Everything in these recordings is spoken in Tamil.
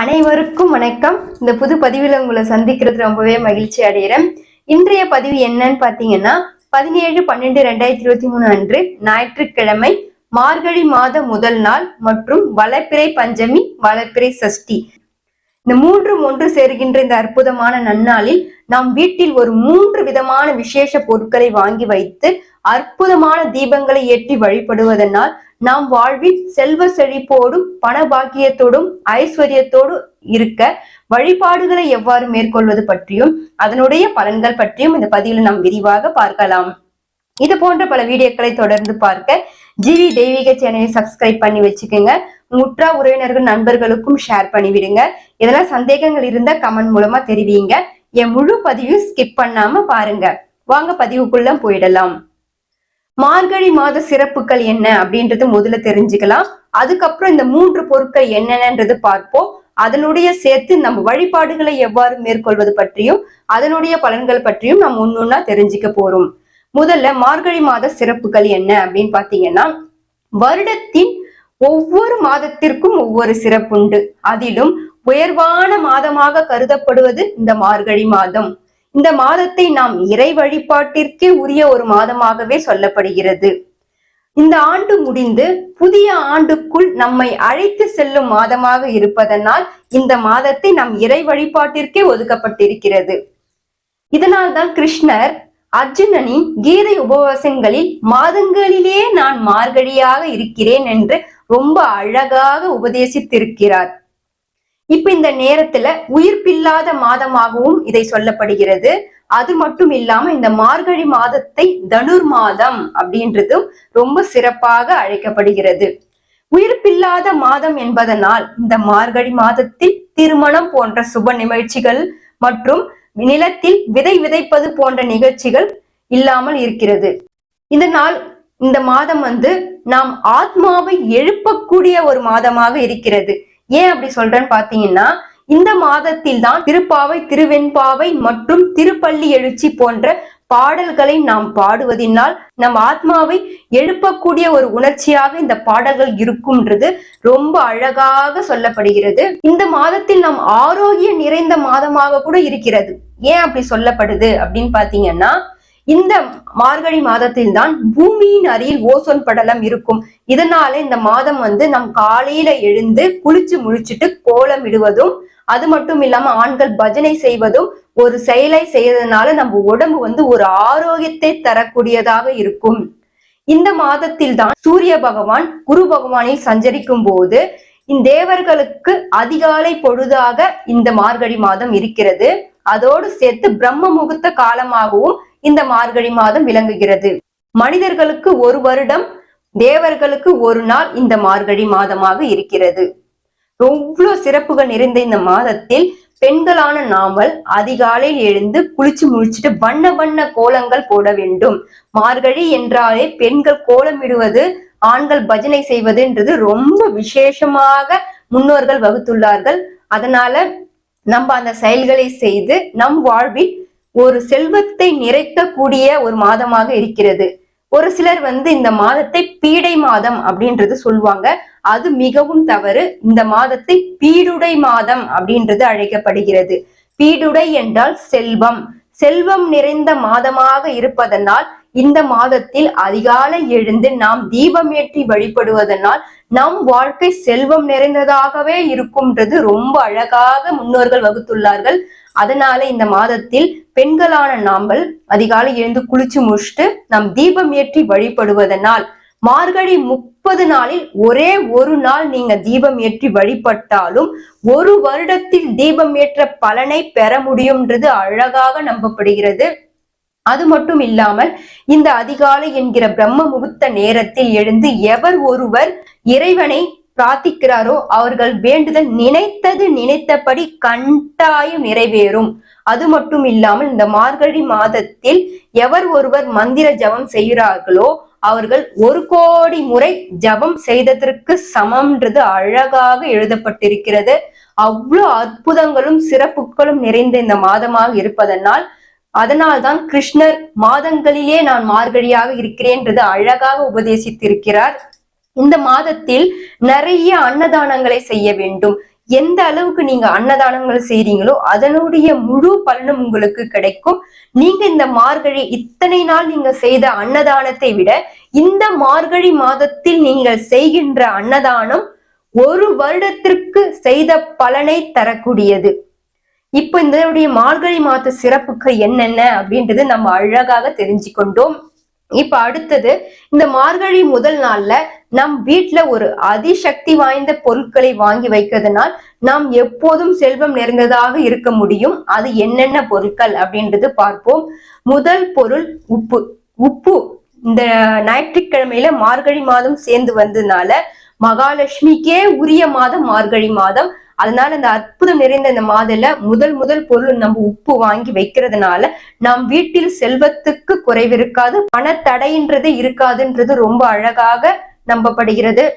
அனைவருக்கும் வணக்கம். இந்த புது பதிவில் உங்களை சந்திக்கிறது ரொம்பவே மகிழ்ச்சி அடைகிறேன். இன்றைய பதிவு என்னன்னு பார்த்தீங்கன்னா பதினேழு பன்னெண்டு ரெண்டாயிரத்தி இருபத்தி மூணு அன்று ஞாயிற்றுக்கிழமை மார்கழி மாத முதல் நாள் மற்றும் வளர்ப்பிறை பஞ்சமி வளப்பிறை சஷ்டி. இந்த மூன்று ஒன்று சேர்கின்ற இந்த அற்புதமான நன்னாளில் நாம் வீட்டில் ஒரு மூன்று விதமான விசேஷ பொருட்களை வாங்கி வைத்து அற்புதமான தீபங்களை ஏற்றி வழிபடுவதனால் நாம் வாழ்வில் செல்வ செழிப்போடும் பண பாக்கியத்தோடும் ஐஸ்வர்யத்தோடு இருக்க வழிபாடுகளை எவ்வாறு மேற்கொள்வது பற்றியும் அதனுடைய பலன்கள் பற்றியும் இந்த பதிவில் நாம் விரிவாக பார்க்கலாம். இது போன்ற பல வீடியோக்களை தொடர்ந்து பார்க்க ஜிவி தெய்வீக சேனலை சப்ஸ்கிரைப் பண்ணி வச்சுக்கோங்க. முற்றா உறவினர்கள் நண்பர்களுக்கும் ஷேர் பண்ணிவிடுங்க. இதெல்லாம் சந்தேகங்கள் இருந்தா கமெண்ட் மூலமா தெரிவிங்க. என் முழு பதிவையும் ஸ்கிப் பண்ணாம பாருங்க. வாங்க பதிவுக்குள்ள போயிடலாம். மார்கழி மாத சிறப்புகள் என்ன அப்படின்றது முதல்ல தெரிஞ்சுக்கலாம். அதுக்கப்புறம் இந்த மூன்று பொருட்கள் என்னென்னன்றது பார்ப்போம். அதனுடைய சேர்த்து நம்ம வழிபாடுகளை எவ்வாறு மேற்கொள்வது பற்றியும் அதனுடைய பலன்கள் பற்றியும் நாம் ஒன்னொன்னா தெரிஞ்சுக்க போறோம். முதல்ல மார்கழி மாத சிறப்புகள் என்ன அப்படின்னு பாத்தீங்கன்னா வருடத்தின் ஒவ்வொரு மாதத்திற்கும் ஒவ்வொரு சிறப்புண்டு. அதிலும் உயர்வான மாதமாக கருதப்படுவது இந்த மார்கழி மாதம். இந்த மாதத்தை நாம் இறை வழிபாட்டிற்கே உரிய ஒரு மாதமாகவே சொல்லப்படுகிறது. இந்த ஆண்டு முடிந்து புதிய ஆண்டுக்குள் நம்மை அழைத்து செல்லும் மாதமாக இருப்பதனால் இந்த மாதத்தை நம் இறை வழிபாட்டிற்கே ஒதுக்கப்பட்டிருக்கிறது. இதனால்தான் கிருஷ்ணர் அர்ஜுனனின் கீதை உபவாசங்களில் மாதங்களிலே நான் மார்கழியாக இருக்கிறேன் என்று ரொம்ப அழகாக உபதேசித்திருக்கிறார். இப்ப இந்த நேரத்துல உயிர்ப்பில்லாத மாதமாகவும் இதை சொல்லப்படுகிறது. அது மட்டும் இல்லாம இந்த மார்கழி மாதத்தை தனுர் மாதம் அப்படின்றதும் ரொம்ப சிறப்பாக அழைக்கப்படுகிறது. உயிர்ப்பில்லாத மாதம் என்பதனால் இந்த மார்கழி மாதத்தில் திருமணம் போன்ற சுப நிகழ்ச்சிகள் மற்றும் நிலத்தில் விதை விதைப்பது போன்ற நிகழ்ச்சிகள் இல்லாமல் இருக்கிறது. இந்த நாள் இந்த மாதம் வந்து நாம் ஆத்மாவை எழுப்பக்கூடிய ஒரு மாதமாக இருக்கிறது. ஏன் அப்படி சொல்றேன்னு பாத்தீங்கன்னா இந்த மாதத்தில் தான் திருப்பாவை திருவெண்பாவை மற்றும் திருப்பள்ளி எழுச்சி போன்ற பாடல்களை நாம் பாடுவதனால் நம் ஆத்மாவை எழுப்பக்கூடிய ஒரு உணர்ச்சியாக இந்த பாடல்கள் இருக்கும்ன்றது ரொம்ப அழகாக சொல்லப்படுகிறது. இந்த மாதத்தில் நாம் ஆரோக்கிய நிறைந்த மாதமாக கூட இருக்கிறது. ஏன் அப்படி சொல்லப்படுது அப்படின்னு பாத்தீங்கன்னா இந்த மார்கழி மாதத்தில் தான் பூமியின் அருகில் ஓசோன் படலம் இருக்கும். இதனால இந்த மாதம் வந்து நம் காலையில எழுந்து குளிச்சு முழிச்சிட்டு கோலம் இடுவதும் அது மட்டும் இல்லாம ஆண்கள் பஜனை செய்வதும் ஒரு செயலை செய்யறதுனால நம்ம உடம்பு வந்து ஒரு ஆரோக்கியத்தை தரக்கூடியதாக இருக்கும். இந்த மாதத்தில் தான் சூரிய பகவான் குரு பகவானில் சஞ்சரிக்கும் போது இந்த தேவர்களுக்கு அதிகாலை பொழுதாக இந்த மார்கழி மாதம் இருக்கிறது. அதோடு சேர்த்து பிரம்ம முகூர்த்த காலமாகவும் இந்த மார்கழி மாதம் விளங்குகிறது. மனிதர்களுக்கு ஒரு வருடம் தேவர்களுக்கு ஒரு நாள் இந்த மார்கழி மாதமாக இருக்கிறது. எவ்வளவு சிறப்புகள் நிறைந்த இந்த மாதத்தில் பெண்களான நாமல் அதிகாலையில் எழுந்து குளிச்சு முழிச்சிட்டு வண்ண வண்ண கோலங்கள் போட வேண்டும். மார்கழி என்றாலே பெண்கள் கோலமிடுவது ஆண்கள் பஜனை செய்வதுன்றது ரொம்ப விசேஷமாக முன்னோர்கள் வகுத்துள்ளார்கள். அதனால நம்ம அந்த செயல்களை செய்து நம் வாழ்வில் ஒரு செல்வத்தை நிறைக்கக்கூடிய ஒரு மாதமாக இருக்கிறது. ஒரு சிலர் வந்து இந்த மாதத்தை பீடை மாதம் அப்படின்றது சொல்லுவாங்க. அது மிகவும் தவறு. இந்த மாதத்தை பீடுடை மாதம் அப்படின்றது அழைக்கப்படுகிறது. பீடுடை என்றால் செல்வம். செல்வம் நிறைந்த மாதமாக இருப்பதனால் இந்த மாதத்தில் அதிகாலை எழுந்து நாம் தீபம் ஏற்றி வழிபடுவதனால் நம் வாழ்க்கை செல்வம் நிறைந்ததாகவே இருக்கும்ன்றது ரொம்ப அழகாக முன்னோர்கள் வகுத்துள்ளார்கள். அதனால இந்த மாதத்தில் பெண்களான நாமல் அதிகாலை எழுந்து குளிச்சு முடிச்சுட்டு நாம் தீபம் ஏற்றி வழிபடுவதனால் மார்கழி முப்பது நாளில் ஒரே ஒரு நாள் நீங்க தீபம் ஏற்றி வழிபட்டாலும் ஒரு வருடத்தில் தீபம் ஏற்ற பலனை பெற முடியும்ன்றது அழகாக நம்பப்படுகிறது. அது மட்டும் இல்லாமல் இந்த அதிகாலை என்கிற பிரம்ம முகூர்த்த நேரத்தில் எழுந்து எவர் ஒருவர் இறைவனை பிரார்த்திக்கிறாரோ அவர்கள் வேண்டுதல் நினைத்தது நினைத்தபடி கண்டாயம் நிறைவேறும். அது மட்டும் இல்லாமல் இந்த மார்கழி மாதத்தில் எவர் ஒருவர் மந்திர ஜபம் செய்கிறார்களோ அவர்கள் ஒரு கோடி முறை ஜபம் செய்ததற்கு சமம்ன்றது அழகாக எழுதப்பட்டிருக்கிறது. அவ்வளவு அற்புதங்களும் சிறப்புகளும் நிறைந்த இந்த மாதமாக இருப்பதனால் அதனால்தான் கிருஷ்ணர் மாதங்களிலே நான் மார்கழியாக இருக்கிறேன் என்றது அழகாக உபதேசித்திருக்கிறார். இந்த மாதத்தில் நிறைய அன்னதானங்களை செய்ய வேண்டும். எந்த அளவுக்கு நீங்க அன்னதானங்கள் செய்றீங்களோ அதனுடைய முழு பலனும் உங்களுக்கு கிடைக்கும். நீங்க இந்த மார்கழி இத்தனை நாள் நீங்க செய்த அன்னதானத்தை விட இந்த மார்கழி மாதத்தில் நீங்கள் செய்கின்ற அன்னதானம் ஒரு வருடத்திற்கு செய்த பலனை தரக்கூடியது. இப்ப இதனுடைய மார்கழி மாத சிறப்புகள் என்னென்ன அப்படின்றது நம்ம அழகாக தெரிஞ்சு கொண்டோம் இப்ப அடுத்தது இந்த மார்கழி முதல் நாள்ல நம் வீட்டுல ஒரு அதிசக்தி வாய்ந்த பொருட்களை வாங்கி வைக்கிறதுனால் நாம் எப்போதும் செல்வம் நிறைந்ததாக இருக்க முடியும். அது என்னென்ன பொருட்கள் அப்படின்றது பார்ப்போம். முதல் பொருள் உப்பு. உப்பு இந்த ஞாயிற்றுக்கிழமையில மார்கழி மாதம் சேர்ந்து வந்ததுனால மகாலட்சுமிக்கே உரிய மாதம் மார்கழி மாதம். அதனால இந்த அற்புதம் நிறைந்த இந்த மாதத்துல முதல் முதல் பொருள் நம்ம உப்பு வாங்கி வைக்கிறதுனால நம் வீட்டில் செல்வத்துக்கு குறைவிருக்காது பணத்தடைன்றது இருக்காதுன்றது ரொம்ப அழகாக நம்பப்படுகிறது.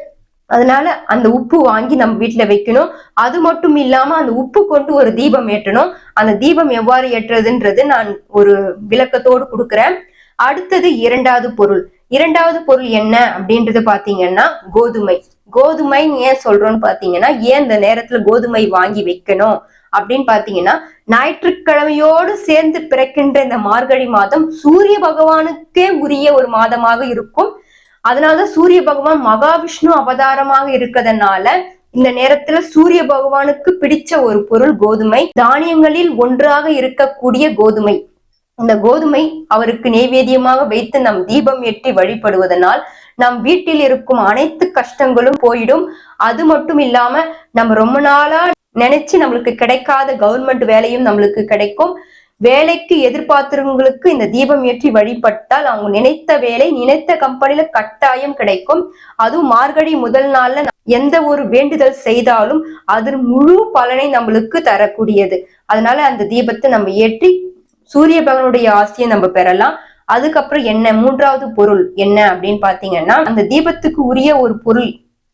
அதனால அந்த உப்பு வாங்கி நம்ம வீட்டுல வைக்கணும். அது மட்டும் இல்லாம அந்த உப்பு கொண்டு ஒரு தீபம் ஏற்றணும். அந்த தீபம் எவ்வாறு ஏற்றுறதுன்றது நான் ஒரு விளக்கத்தோடு கொடுக்குறேன். அடுத்தது இரண்டாவது பொருள். இரண்டாவது பொருள் என்ன அப்படின்றது பாத்தீங்கன்னா கோதுமை. கோதுமைன்னு ஏன் சொல்றோம்னு பாத்தீங்கன்னா ஏன் இந்த நேரத்துல கோதுமை வாங்கி வைக்கணும் அப்படின்னு பாத்தீங்கன்னா ஞாயிற்றுக்கிழமையோடு சேர்ந்து பிறக்கின்ற இந்த மார்கழி மாதம் சூரிய பகவானுக்கே உரிய ஒரு மாதமாக இருக்கும். அதனாலதான் சூரிய பகவான் மகாவிஷ்ணு அவதாரமாக இருக்கிறதுனால இந்த நேரத்துல சூரிய பகவானுக்கு பிடிச்ச ஒரு பொருள் கோதுமை. தானியங்களில் ஒன்றாக இருக்கக்கூடிய கோதுமை. இந்த கோதுமை அவருக்கு நெய்வேதியமாக வைத்து நம் தீபம் ஏற்றி வழிபடுவதனால் நம் வீட்டில் இருக்கும் அனைத்து கஷ்டங்களும் போயிடும். அது மட்டும் இல்லாம நம்ம ரொம்ப நாளா நினைச்சு நம்மளுக்கு கிடைக்காத கவர்மெண்ட் வேலையும் நம்மளுக்கு கிடைக்கும். வேலைக்கு எதிர்பார்த்தவங்களுக்கு இந்த தீபம் ஏற்றி வழிபட்டால் அவங்க நினைத்த வேலை நினைத்த கம்பெனில கட்டாயம் கிடைக்கும். அதுவும் மார்கழி முதல் நாள்ல எந்த ஒரு வேண்டுதல் செய்தாலும் அதன் முழு பலனை நம்மளுக்கு தரக்கூடியது. அதனால அந்த தீபத்தை நம்ம ஏற்றி சூரிய பகவானுடைய ஆசையை நம்ம பெறலாம். அதுக்கப்புறம் என்ன? மூன்றாவது பொருள் என்ன அப்படின்னு பாத்தீங்கன்னா அந்த தீபத்துக்கு உரிய ஒரு பொருள்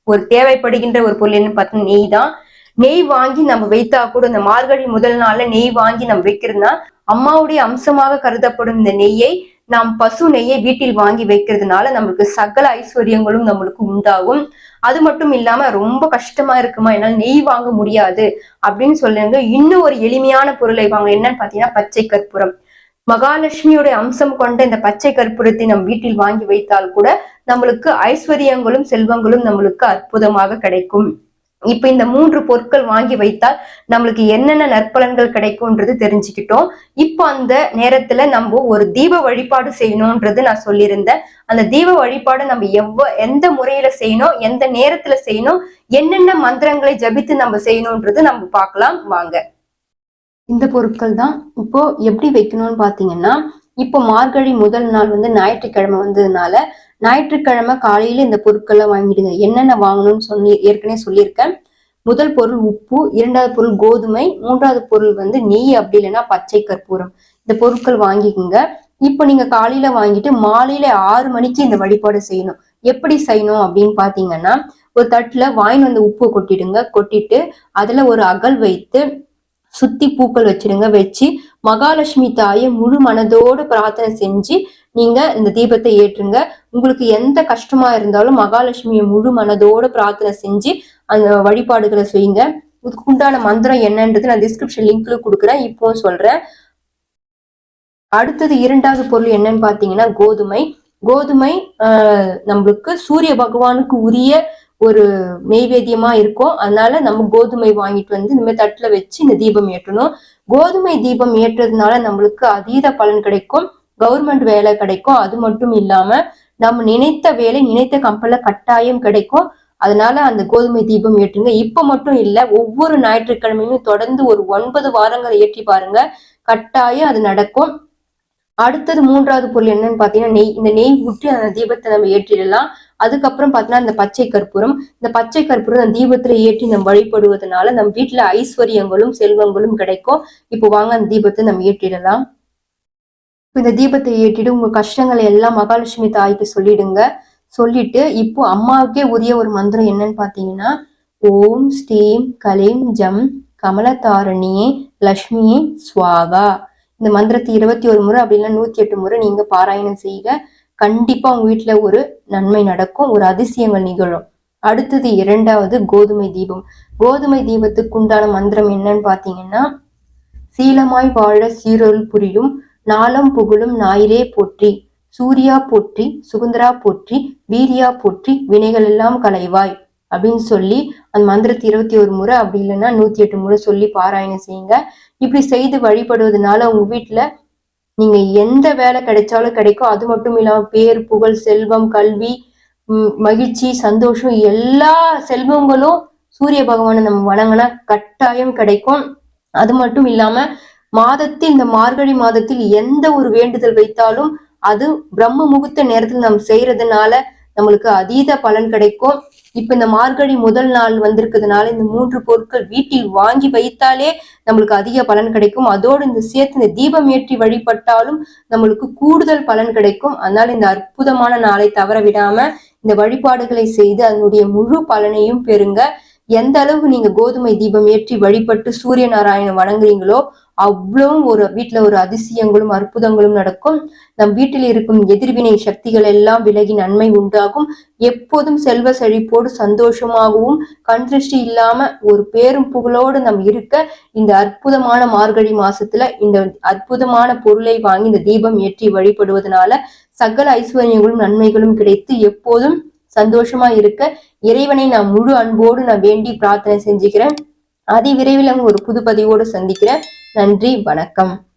ஒரு தேவைப்படுகின்ற ஒரு பொருள் என்ன பார்த்தீங்கன்னா நெய் தான். நெய் வாங்கி நம்ம வைத்தா கூட இந்த மார்கழி முதல் நாள்ல நெய் வாங்கி நம்ம வைக்கிறதுனா அம்மாவுடைய அம்சமாக கருதப்படும் இந்த நெய்யை நாம் பசு நெய்யை வீட்டில் வாங்கி வைக்கிறதுனால நம்மளுக்கு சகல ஐஸ்வர்யங்களும் நம்மளுக்கு உண்டாகும். அது மட்டும் இல்லாம ரொம்ப கஷ்டமா இருக்குமா? என்னால் நெய் வாங்க முடியாது. அப்படின்னு சொல்லுங்க. இன்னும் ஒரு எளிமையான பொருளை வாங்க. என்னன்னு பாத்தீங்கன்னா பச்சை கற்பூரம். மகாலட்சுமியுடைய அம்சம் கொண்ட இந்த பச்சை கற்பூரத்தை நம் வீட்டில் வாங்கி வைத்தால் கூட நம்மளுக்கு ஐஸ்வர்யங்களும் செல்வங்களும் நம்மளுக்கு அற்புதமாக கிடைக்கும். இப்ப இந்த மூன்று பொருட்கள் வாங்கி வைத்தால் நம்மளுக்கு என்னென்ன நற்பலன்கள் கிடைக்கும்ன்றது தெரிஞ்சுக்கிட்டோம். இப்போ அந்த நேரத்துல நம்ம ஒரு தீப வழிபாடு செய்யணும்ன்றது நான் சொல்லியிருந்தேன். அந்த தீப வழிபாடு நம்ம எவ்வ எந்த முறையில செய்யணும் எந்த நேரத்துல செய்யணும் என்னென்ன மந்திரங்களை ஜபித்து நம்ம செய்யணும்ன்றது நம்ம பார்க்கலாம் வாங்க. இந்த பொருட்கள் தான் இப்போ எப்படி வைக்கணும்னு பாத்தீங்கன்னா இப்போ மார்கழி முதல் நாள் வந்து ஞாயிற்றுக்கிழமை வந்ததுனால ஞாயிற்றுக்கிழமை காலையில இந்த பொருட்களை வாங்கிடுங்க. என்னென்ன வாங்கணும்னு சொல்லி ஏற்கனவே சொல்லியிருக்கேன். முதல் பொருள் உப்பு இரண்டாவது பொருள் கோதுமை மூன்றாவது பொருள் வந்து நெய் அப்படி இல்லைன்னா பச்சை கற்பூரம். இந்த பொருட்கள் வாங்கிக்கோங்க. இப்போ நீங்க காலையில வாங்கிட்டு மாலையில ஆறு மணிக்கு இந்த வழிபாடு செய்யணும். எப்படி செய்யணும் அப்படின்னு பாத்தீங்கன்னா ஒரு தட்டுல வாயின் வந்து உப்பு கொட்டிடுங்க. கொட்டிட்டு அதுல ஒரு அகல் வைத்து சுத்தி பூக்கள் வச்சிருங்க வச்சு மகாலட்சுமி தாயை முழு மனதோடு பிரார்த்தனை செஞ்சு நீங்க இந்த தீபத்தை ஏற்றுங்க. உங்களுக்கு எந்த கஷ்டமா இருந்தாலும் மகாலட்சுமியை முழு மனதோடு பிரார்த்தனை செஞ்சு அந்த வழிபாடுகளை செய்யுங்க. இதுக்குண்டான மந்திரம் என்னன்றது நான் டிஸ்கிரிப்ஷன் லிங்க்ல கொடுக்குறேன். இப்போ சொல்றேன். அடுத்தது இரண்டாவது பொருள் என்னன்னு பாத்தீங்கன்னா கோதுமை. கோதுமை ஆஹ் நம்மளுக்கு சூரிய பகவானுக்கு உரிய ஒரு நெய்வேத்தியமா இருக்கும் அதனால நம்ம கோதுமை வாங்கிட்டு வந்து இந்த மாதிரி தட்டுல வச்சு இந்த தீபம் ஏற்றணும். கோதுமை தீபம் ஏற்றதுனால நம்மளுக்கு அதீத பலன் கிடைக்கும் கவர்மெண்ட் வேலை கிடைக்கும். அது மட்டும் இல்லாம நம்ம நினைத்த வேலை நினைத்த கம்பெனில கட்டாயம் கிடைக்கும். அதனால அந்த கோதுமை தீபம் ஏற்றுங்க. இப்ப மட்டும் இல்ல ஒவ்வொரு ஞாயிற்றுக்கிழமையும் தொடர்ந்து ஒரு ஒன்பது வாரங்களை ஏற்றி பாருங்க. கட்டாயம் அது நடக்கும். அடுத்தது மூன்றாவது பொருள் என்னன்னு பாத்தீங்கன்னா நெய். இந்த நெய் ஊற்றி அந்த தீபத்தை நம்ம ஏற்றிடலாம். அதுக்கப்புறம் பார்த்தீங்கன்னா இந்த பச்சை கற்பூரம். இந்த பச்சை கற்பூரம் அந்த தீபத்துல ஏற்றி நம்ம வழிபடுவதனால நம்ம வீட்டுல ஐஸ்வர்யங்களும் செல்வங்களும் கிடைக்கும். இப்போ வாங்க அந்த தீபத்தை நம்ம ஏற்றிடலாம். இந்த தீபத்தை ஏற்றிட்டு உங்க கஷ்டங்களை எல்லாம் மகாலட்சுமி தாய்க்கு சொல்லிடுங்க. சொல்லிட்டு இப்போ அம்மாவுக்கே உரிய ஒரு மந்திரம் என்னன்னு பாத்தீங்கன்னா ஓம் ஸ்ரீம் கலீம் ஜம் கமலதாரணியே லக்ஷ்மியே சுவாகா இந்த மந்திரத்தை இருபத்தி ஒரு முறை அப்படின்னா நூத்தி எட்டு முறை நீங்க பாராயணம் செய்யுங்க கண்டிப்பா உங்க வீட்டுல ஒரு நன்மை நடக்கும் ஒரு அதிசயங்கள் நிகழும். அடுத்தது இரண்டாவது கோதுமை தீபம். கோதுமை தீபத்துக்கு உண்டான மந்திரம் என்னன்னு பாத்தீங்கன்னா சீலமாய் வாழ சீரொல் புரியும் நாளம் புகழும் ஞாயிறே போற்றி சூர்யா போற்றி சுகுந்தரா போற்றி வீரியா போற்றி வினைகள் எல்லாம் கலைவாய் அப்படின்னு சொல்லி அந்த மந்திரத்தை இருபத்தி ஒரு முறை அப்படி இல்லைன்னா நூத்தி எட்டு முறை சொல்லி பாராயணம் செய்யுங்க. இப்படி செய்து வழிபடுவதனால உங்க வீட்டுல நீங்க எந்த வேலை கிடைச்சாலும் கிடைக்கும். அது மட்டும் இல்லாம பேர் புகழ் செல்வம் கல்வி மகிழ்ச்சி சந்தோஷம் எல்லா செல்வங்களும் சூரிய பகவானை நம்ம வணங்கினா கட்டாயம் கிடைக்கும். அது மட்டும் இல்லாம மாதத்தில் இந்த மார்கழி மாதத்தில் எந்த ஒரு வேண்டுதல் வைத்தாலும் அது பிரம்ம முகூர்த்த நேரத்தில் நாம் செய்யறதுனால நம்மளுக்கு அதீத பலன் கிடைக்கும். இப்ப இந்த மார்கழி முதல் நாள் வந்திருக்கிறதுனால இந்த மூன்று பொருட்கள் வீட்டில் வாங்கி வைத்தாலே நம்மளுக்கு அதிக பலன் கிடைக்கும். அதோடு இந்த சேர்த்து இந்த தீபம் ஏற்றி வழிபட்டாலும் நம்மளுக்கு கூடுதல் பலன் கிடைக்கும். அதனால இந்த அற்புதமான நாளை தவற விடாம இந்த வழிபாடுகளை செய்து அதனுடைய முழு பலனையும் பெறுங்க. எந்த அளவு நீங்க கோதுமை தீபம் ஏற்றி வழிபட்டு சூரிய நாராயணன் வணங்குறீங்களோ அவ்வளவும் ஒரு வீட்டுல ஒரு அதிசயங்களும் அற்புதங்களும் நடக்கும். நம் வீட்டில் இருக்கும் எதிர்வினை சக்திகள் எல்லாம் விலகி நன்மை உண்டாகும். எப்போதும் செல்வ செழிப்போடு சந்தோஷமாகவும் கண் திருஷ்டி இல்லாம ஒரு பேரும் புகழோடு நம் இருக்க இந்த அற்புதமான மார்கழி மாசத்துல இந்த அற்புதமான பொருளை வாங்கி இந்த தீபம் ஏற்றி வழிபடுவதனால சகல ஐஸ்வர்யங்களும் நன்மைகளும் கிடைத்து எப்போதும் சந்தோஷமா இருக்க. இறைவனை நான் முழு அன்போடு நான் வேண்டி பிரார்த்தனை செஞ்சுக்கிறேன். அதி விரைவில் ஒரு புது பதிவோடு சந்திக்கிறேன். நன்றி வணக்கம்.